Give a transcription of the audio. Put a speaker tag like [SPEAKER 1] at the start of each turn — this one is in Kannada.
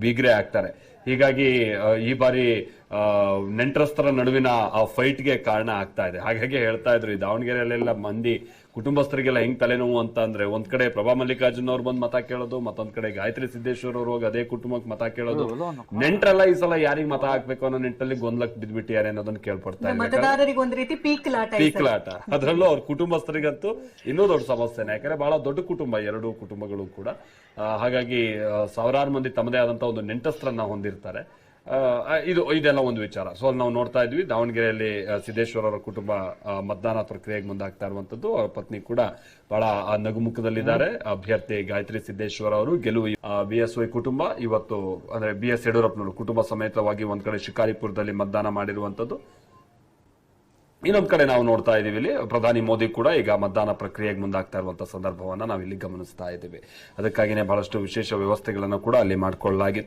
[SPEAKER 1] ಬೀಗ್ರೆ ಆಗ್ತಾರೆ. ಹೀಗಾಗಿ ಈ ಬಾರಿ ಆ, ನೆಂಟರಸ್ಥರ ನಡುವಿನ ಆ ಫೈಟ್ಗೆ ಕಾರಣ ಆಗ್ತಾ ಇದೆ. ಹಾಗಾಗಿ ಹೇಳ್ತಾ ಇದ್ರು ಈ ದಾವಣಗೆರೆಯಲ್ಲೆಲ್ಲ ಮಂದಿ ಕುಟುಂಬಸ್ಥರಿಗೆಲ್ಲ ಹೆಂಗ್ ತಲೆನೋವು ಅಂತ ಅಂದ್ರೆ ಒಂದ್ ಕಡೆ ಪ್ರಭಾ ಮಲ್ಲಿಕಾರ್ಜುನ್ ಅವ್ರು ಬಂದ್ ಮತ ಕೇಳೋದು ಮತ್ತೊಂದ್ ಕಡೆ ಗಾಯತ್ರಿ ಸಿದ್ದೇಶ್ವರ್ ಅವ್ರು ಹೋಗಿ ಅದೇ ಕುಟುಂಬಕ್ಕೆ ಮತ ಕೇಳೋದು. ನೆಂಟ್ರೆಲ್ಲ ಈ ಸಲ ಯಾರಿಗ್ ಮತ ಹಾಕ್ಬೇಕು ಅನ್ನೋ ನಿಟ್ಟಲ್ಲಿ ಗೊಂದಲಕ್ ಬಿದ್ಬಿಟ್ಟಿದ್ದಾರೆ ಅನ್ನೋದನ್ನ ಕೇಳ್ಪಡ್ತಾ ಪೀಕ್ಲಾಟ ಅದರಲ್ಲೂ ಅವ್ರ ಕುಟುಂಬಸ್ಥರಿಗಂತೂ ಇನ್ನೂ ದೊಡ್ಡ ಸಮಸ್ಯೆನೆ. ಯಾಕಂದ್ರೆ ಬಹಳ ದೊಡ್ಡ ಕುಟುಂಬ ಎರಡು ಕುಟುಂಬಗಳು ಕೂಡ. ಹಾಗಾಗಿ ಸಾವಿರಾರು ಮಂದಿ ತಮ್ಮದೇ ಆದಂತ ಒಂದು ನೆಂಟಸ್ಥರನ್ನ ಹೊಂದಿರ್ತಾರೆ. ಆ, ಇದು ಇದೆಲ್ಲ ಒಂದು ವಿಚಾರ. ಸೊ ನಾವು ನೋಡ್ತಾ ಇದ್ವಿ ದಾವಣಗೆರೆಯಲ್ಲಿ ಸಿದ್ದೇಶ್ವರ ಅವರ ಕುಟುಂಬ ಮತದಾನ ಪ್ರಕ್ರಿಯೆಗೆ ಮುಂದಾಗ್ತಾ ಇರುವಂತದ್ದು ಅವರ ಪತ್ನಿ ಕೂಡ ಬಹಳ ನಗುಮುಖದಲ್ಲಿದ್ದಾರೆ. ಅಭ್ಯರ್ಥಿ ಗಾಯತ್ರಿ ಸಿದ್ದೇಶ್ವರ ಅವರು ಗೆಲುವು ಬಿ ಎಸ್ ವೈ ಕುಟುಂಬ. ಇವತ್ತು ಅಂದ್ರೆ ಬಿ ಎಸ್ ಯಡಿಯೂರಪ್ಪನವರು ಕುಟುಂಬ ಸಮೇತವಾಗಿ ಒಂದ್ ಕಡೆ ಶಿಕಾರಿಪುರದಲ್ಲಿ ಮತದಾನ ಮಾಡಿರುವಂತದ್ದು ಇನ್ನೊಂದ್ ಕಡೆ ನಾವು ನೋಡ್ತಾ ಇದೀವಿ ಇಲ್ಲಿ. ಪ್ರಧಾನಿ ಮೋದಿ ಕೂಡ ಈಗ ಮತದಾನ ಪ್ರಕ್ರಿಯೆಗೆ ಮುಂದಾಗ್ತಾ ಇರುವಂತಹ ಸಂದರ್ಭವನ್ನ ನಾವಿಲ್ಲಿ ಗಮನಿಸ್ತಾ ಇದ್ದೀವಿ. ಅದಕ್ಕಾಗಿನೇ ಬಹಳಷ್ಟು ವಿಶೇಷ ವ್ಯವಸ್ಥೆಗಳನ್ನು ಕೂಡ ಅಲ್ಲಿ ಮಾಡಿಕೊಳ್ಳಲಾಗಿತ್ತು